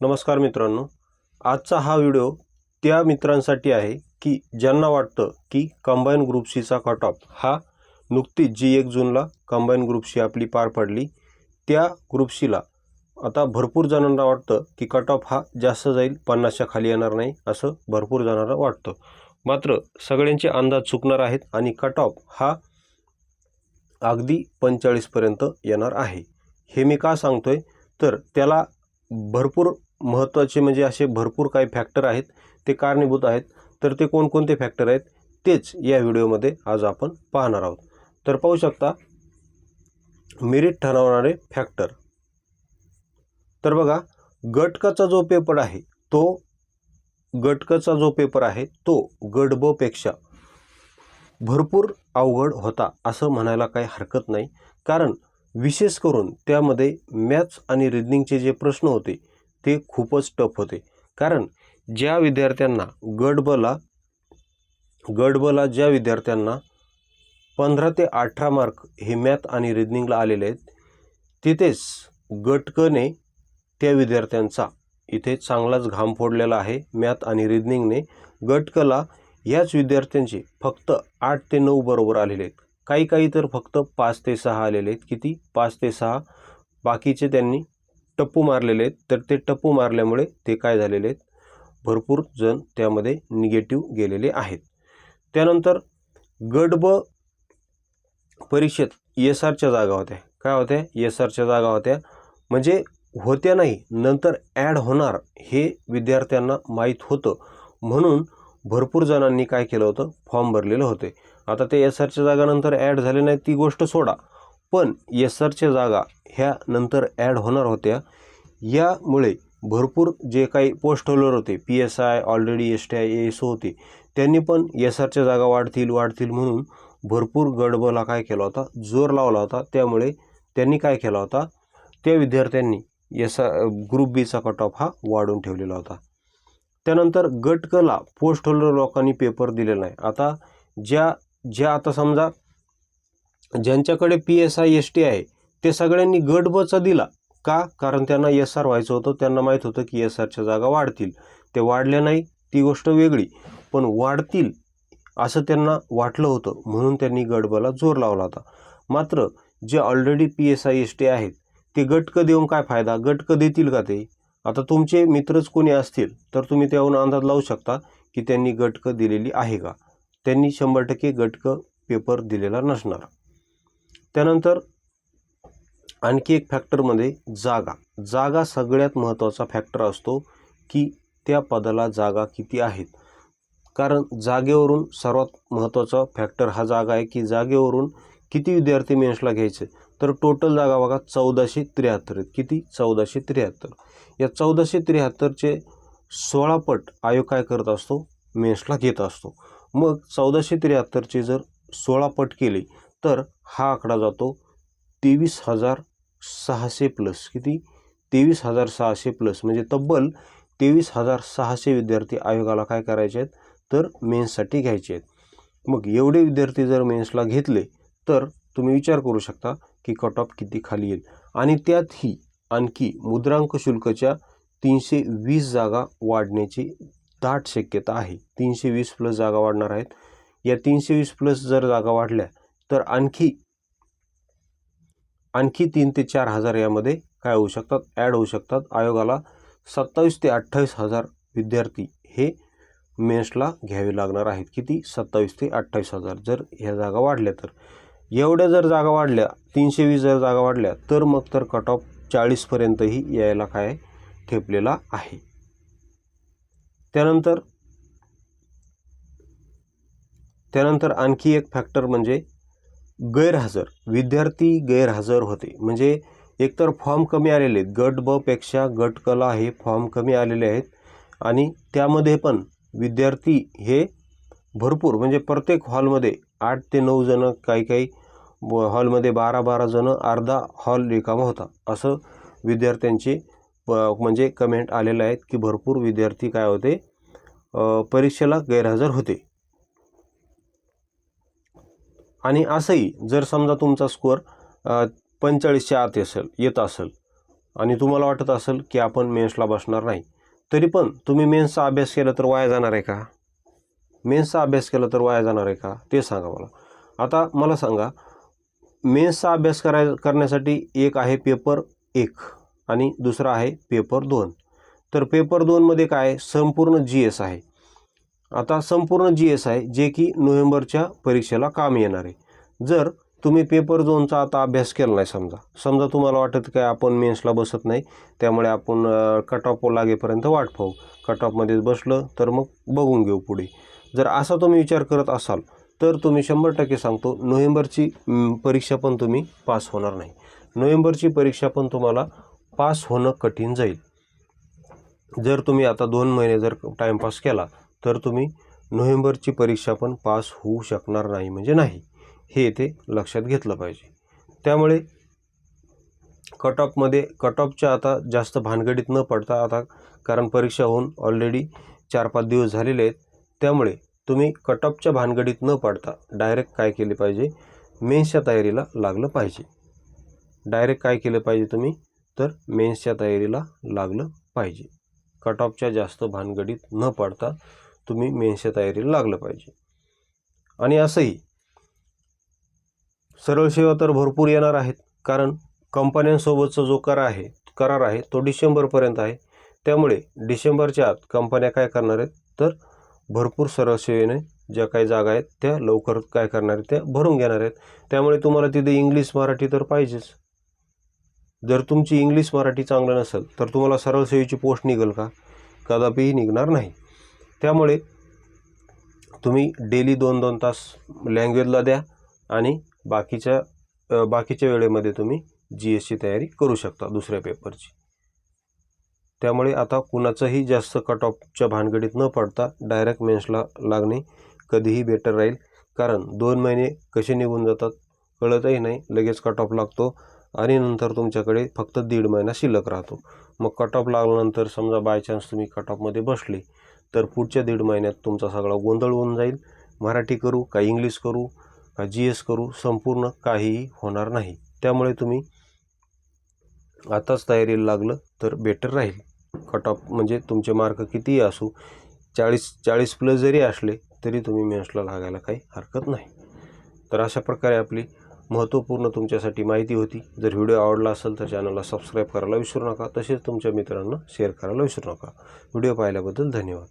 नमस्कार मित्रांनो. आजचा हा व्हिडिओ त्या मित्रांसाठी आहे की ज्यांना वाटतं की कंबाईन ग्रुप सीचा कट ऑफ हा नुकतीच जी एक जूनला कंबाईन ग्रुप सी आपली पार पडली. त्या ग्रुप सीला आता भरपूर जणांना वाटतं की कट ऑफ हा जास्त जाईल पन्नासच्या खाली येणार नाही असं भरपूर जणांना वाटतं. मात्र सगळ्यांचे अंदाज चुकणार आहेत आणि कट ऑफ हा अगदी पंचेचाळीसपर्यंत येणार आहे. हे मी का सांगतोय? तर त्याला भरपूर महत्त्वाचे म्हणजे असे भरपूर काही फॅक्टर आहेत ते कारणीभूत आहेत. तर ते कोणकोणते फॅक्टर आहेत तेच या व्हिडिओमध्ये आज आपण पाहणार आहोत. तर पाहू शकता मेरिट ठरवणारे फॅक्टर तर बघा गटकाचा जो पेपर आहे तो गटकाचा जो पेपर आहे तो गडबपेक्षा भरपूर अवघड होता असं म्हणायला काही हरकत नाही. कारण विशेष करून त्यामध्ये मॅथ्स आणि रिजनिंगचे जे प्रश्न होते ते खूपच टफ होते. कारण ज्या विद्यार्थ्यांना गडबला गडबला ज्या विद्यार्थ्यांना पंधरा ते अठरा मार्क हे मॅथ आणि रिजनिंगला आलेले आहेत तिथेच गटकने त्या विद्यार्थ्यांचा इथे चांगलाच घाम फोडलेला आहे. मॅथ आणि रिजनिंगने गटकला याच विद्यार्थ्यांचे फक्त आठ ते नऊ बरोबर आलेले आहेत. काही काही तर फक्त पाच ते सहा आलेले आहेत. किती? पाच ते सहा. बाकीचे त्यांनी टप्पू मारलेले आहेत. तर ते टप्पू मारल्यामुळे ते काय झालेले आहेत? भरपूर जण त्यामध्ये निगेटिव्ह गेलेले आहेत. त्यानंतर गट ब परीक्षेत एस आरच्या जागा होत्या. काय होत्या? एस आरच्या जागा होत्या. म्हणजे होत्या नाही नंतर ॲड होणार हे विद्यार्थ्यांना माहीत होतं. म्हणून भरपूर जणांनी काय केलं होतं? फॉर्म भरलेलं होते. आता ते एस आरच्या जागानंतर ॲड झाले नाही ती गोष्ट सोडा. पण एसआरच्या जागा ह्या नंतर ॲड होणार होत्या. यामुळे भरपूर जे काही पोस्ट होल्डर होते P S I already S T I A S O होते त्यांनी पण एस आरच्या जागा वाढतील वाढतील म्हणून भरपूर गडबला काय केला होता जोर लावला होता. त्यामुळे त्यांनी काय केला होता त्या विद्यार्थ्यांनी एस ग्रुप बीचा कट ऑफ हा वाढवून ठेवलेला होता. त्यानंतर गटकला पोस्ट होल्डर लोकांनी पेपर दिलेला नाही आता ज्या ज्या आता समजा ज्यांच्याकडे P S I S T आहे ते सगळ्यांनी गट बचा दिला. का? कारण त्यांना एस आर व्हायचं होतं. त्यांना माहीत होतं की एस आरच्या जागा वाढतील. ते वाढल्या नाही ती गोष्ट वेगळी. पण वाढतील असं त्यांना वाटलं होतं. म्हणून त्यांनी गटबला जोर लावला होता. मात्र जे already P S I S T आहेत ते गटकं देऊन काय फायदा? गटकं देतील का ते? आता तुमचे मित्रच कोणी असतील तर तुम्ही त्याहून अंदाज लावू शकता की त्यांनी गटकं दिलेली आहे का? त्यांनी शंभर टक्के गटकं पेपर दिलेला नसणार. त्यानंतर आणखी एक फॅक्टरमध्ये जागा. जागा सगळ्यात महत्त्वाचा फॅक्टर असतो की त्या पदाला जागा किती आहेत. कारण जागेवरून सर्वात महत्त्वाचा फॅक्टर हा जागा आहे की जागेवरून किती विद्यार्थी मेन्सला घ्यायचे. तर टोटल जागा बघा चौदाशे त्र्याहत्तर आहेत. किती? चौदाशे त्र्याहत्तर. या चौदाशे त्र्याहत्तरचे सोळा पट आयोग काय करत असतो? मेन्सला घेत असतो. मग चौदाशे त्र्याहत्तरचे जर सोळा पट केले तर हा आकडा जातो तेवीस हजार सहाशे प्लस किती? तेवीस हजार सहाशे प्लस म्हणजे तब्बल तेवीस हजार सहाशे विद्यार्थी आयोगाला काय करायचे आहेत? तर मेन्ससाठी घ्यायचे आहेत. मग एवढे विद्यार्थी जर मेन्सला घेतले तर तुम्ही विचार करू शकता की कट ऑफ किती खाली येईल. आणि त्यातही आणखी मुद्रांक शुल्कच्या तीनशे वीस जागा वाढण्याची दाट शक्यता आहे. तीनशे वीस प्लस जागा वाढणार आहेत. या तीनशे वीस प्लस जर जागा वाढल्या तर आणखी आणखी तीन ते चार हजार यामध्ये काय होऊ शकतात? ॲड होऊ शकतात. आयोगाला सत्तावीस ते अठ्ठावीस हजार विद्यार्थी हे मेन्सला घ्यावे लागणार आहेत. किती? सत्तावीस ते अठ्ठावीस हजार. जर ह्या जागा वाढल्या तर. एवढ्या जर जागा वाढल्या तीनशे वीस जर जागा वाढल्या तर मग तर कट ऑफ चाळीसपर्यंतही यायला काय ठेपलेला आहे. त्यानंतर त्यानंतर आणखी एक फॅक्टर म्हणजे गैरहजर विद्यार्थी गैरहजर होते. म्हणजे एकतर फॉर्म कमी आलेले आहेत गट ब पेक्षा गट कला हे फॉर्म कमी आलेले आहेत आणि त्यामध्ये पण विद्यार्थी हे भरपूर म्हणजे प्रत्येक हॉलमध्ये आठ ते नऊ जणं काही काही हॉलमध्ये बारा बारा जणं अर्धा हॉल रिकामा होता. असं विद्यार्थ्यांचे म्हणजे कमेंट आलेले आहेत की भरपूर विद्यार्थी काय होते परीक्षेला गैरहजर होते. आणि असंही जर समजा तुमचा स्कोअर पंचेचाळीसच्या आत असेल येत असेल आणि तुम्हाला वाटत असेल की आपण मेन्सला बसणार नाही तरी पण तुम्ही मेन्सचा अभ्यास केला तर वाया जाणार आहे का? मेन्सचा अभ्यास केला तर वाया जाणार आहे का? ते सांगा मला. आता मला सांगा मेन्सचा अभ्यास कराय करण्यासाठी एक आहे पेपर एक आणि दुसरा आहे पेपर दोन. तर पेपर दोनमध्ये काय? संपूर्ण जी एस आहे. आता संपूर्ण जी एस आहे जे की नोव्हेंबरच्या परीक्षेला काम येणार आहे. जर तुम्ही पेपर दोनचा आता अभ्यास केला नाही समजा समजा तुम्हाला वाटत काय आपण मेन्सला बसत नाही त्यामुळे आपण कट ऑफ लागेपर्यंत वाट पाहू कट ऑफमध्येच बसलं तर मग बघून घेऊ पुढे. जर असा तुम्ही विचार करत असाल तर तुम्ही शंभर टक्के सांगतो नोव्हेंबरची परीक्षा पण तुम्ही पास होणार नाही. नोव्हेंबरची परीक्षा पण तुम्हाला पास होणं कठीण जाईल. जर तुम्ही आता दोन महिने जर टाईमपास केला तर तुम्ही नोव्हेंबरची परीक्षा पण पास होऊ शकणार नाही म्हणजे नाही. हे येथे लक्षात घेतलं पाहिजे. त्यामुळे कट ऑफमध्ये कट ऑफच्या आता जास्त भानगडीत न पडता आता कारण परीक्षा होऊन ऑलरेडी चार पाच दिवस झालेले आहेत त्यामुळे तुम्ही कट ऑफच्या भानगडीत न पडता डायरेक्ट काय केले पाहिजे? मेन्सच्या तयारीला लागलं पाहिजे. डायरेक्ट काय केलं पाहिजे तुम्ही? तर मेन्सच्या तयारीला लागलं पाहिजे. कट ऑफच्या जास्त भानगडीत न पडता तुम्ही मेन्सच्या तयारीला लागलं पाहिजे. आणि असंही सरळ सेवा तर भरपूर येणार आहेत कारण कंपन्यांसोबतचा जो करार आहे करार आहे तो डिसेंबरपर्यंत आहे. त्यामुळे डिसेंबरच्या आत कंपन्या काय करणार आहेत तर भरपूर सरळ सेवेने ज्या काही जागा आहेत त्या लवकर काय करणार आहेत त्या भरून घेणार आहेत. त्यामुळे तुम्हाला तिथे इंग्लिश मराठी तर पाहिजेच. जर तुमची इंग्लिश मराठी चांगलं नसेल तर तुम्हाला सरळ सेवेची पोस्ट निघेल का? कदापिही निघणार नाही. त्यामुळे तुम्ही डेली दोन दोन तास लँग्वेजला द्या आणि बाकीच्या बाकीच्या वेळेमध्ये तुम्ही जी एसची तयारी करू शकता दुसऱ्या पेपरची. त्यामुळे आता कुणाचंही जास्त कट ऑफच्या भानगडीत न पडता डायरेक्ट मेन्सला लागणे कधीही बेटर राहील. कारण दोन महिने कसे निघून जातात कळतही नाही. लगेच कट ऑफ लागतो आणि नंतर तुमच्याकडे फक्त दीड महिना शिल्लक राहतो. मग कट ऑफ लागल्यानंतर समजा बाय चान्स तुम्ही कट ऑफमध्ये बसले तर पुढच्या दीड महिन्यात तुमचा सगळा गोंधळ होऊन जाईल. मराठी करू का इंग्लिश करू का जी एस करू संपूर्ण काहीही होणार नाही. त्यामुळे तुम्ही आताच तयारीला लागलं तर बेटर राहील. कट ऑफ म्हणजे तुमचे मार्क कितीही असू चाळीस चाळीस प्लस जरी असले तरी तुम्ही मेन्सला लागायला काही हरकत नाही. तर अशा प्रकारे आपली महत्त्वपूर्ण तुमच्यासाठी माहिती होती. जर व्हिडिओ आवडला असेल तर चॅनलला सबस्क्राईब करायला विसरू नका. तसेच तुमच्या मित्रांना शेअर करायला विसरू नका. व्हिडिओ पाहिल्याबद्दल धन्यवाद.